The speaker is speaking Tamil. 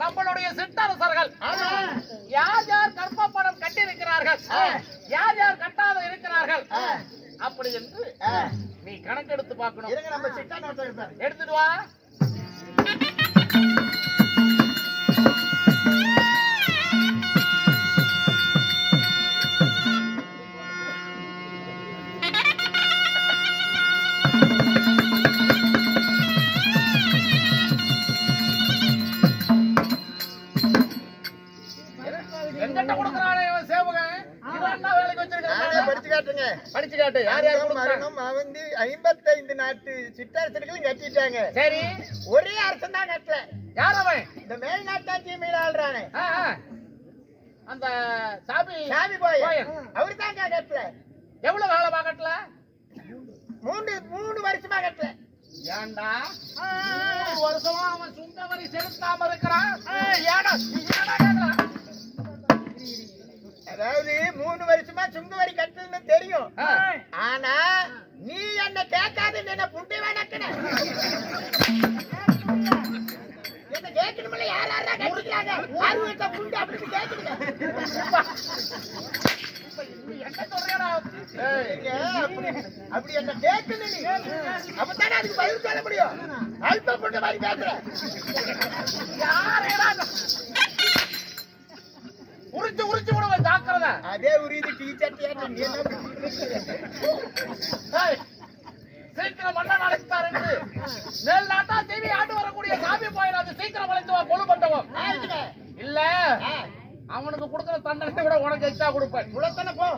நம்மளுடைய சிற்றரசர்கள். யார் யார் கற்பப்படம் கட்டியிருக்கிறார்கள் ஆ. யார் யார் கட்டாத இருக்கிறார்கள். அப்படி என்று. நீ கணக்கெடுத்து பார்க்கணும் எடுத்துட்டு வா எங்கிட்ட கொடுக்கறானே இவன் சேவகன்? என்ன படிச்சு காட்டுங்க படிச்சு காட்டு. யார் யார் மருங்கம், அவந்தி ஐம்பத்தைந்து நாட்டு சிற்றரசர்களும் கட்டிட்டாங்க. சரி. ஒரே அரசன் தான் கட்டல. யார் அவன்? இந்த மேல் நாட்டாட்சி ஆள்றானே. அந்த சாமி சாமி போய். அவரு தான் கட்டல. எவ்வளவு காலம் பாக்கட்டல மூணு மூணு வருஷமா கட்டல. ஏண்டா? மூணு வருஷமா அவன் சுங்க வரி செலுத்தாம இருக்கிறான். ஏடா ஏடா மூணு வருஷமா சுங்க வரி கட்டுறதுன்னு தெரியும். ஆனா நீ என்ன கேட்காத என்ன புண்டி வணக்கின. என்ன யார் யாரா புண்டி அப்படின்னு கேட்குறீங்க அப்படி என்ன கேட்கணும் நீ. அப்பதானே அதுக்கு பதில் சொல்ல முடியும். அல்ப புண்ட மாதிரி பேசுற. அதே உரியுது டீ சட்டியாட்ட நீ என்ன ஏய், சீக்கிரம் மன்னன் அழைத்தார் என்று. நெல் நாட்டா தேவி ஆண்டு வரக்கூடிய சாமி போயிடாது சீக்கிரம் அழைத்து வா கொழு பட்டவம். இல்ல அவனுக்கு கொடுக்கிற தண்டனை விட உனக்கு எச்சா கொடுப்பேன். குளத்தனை போ.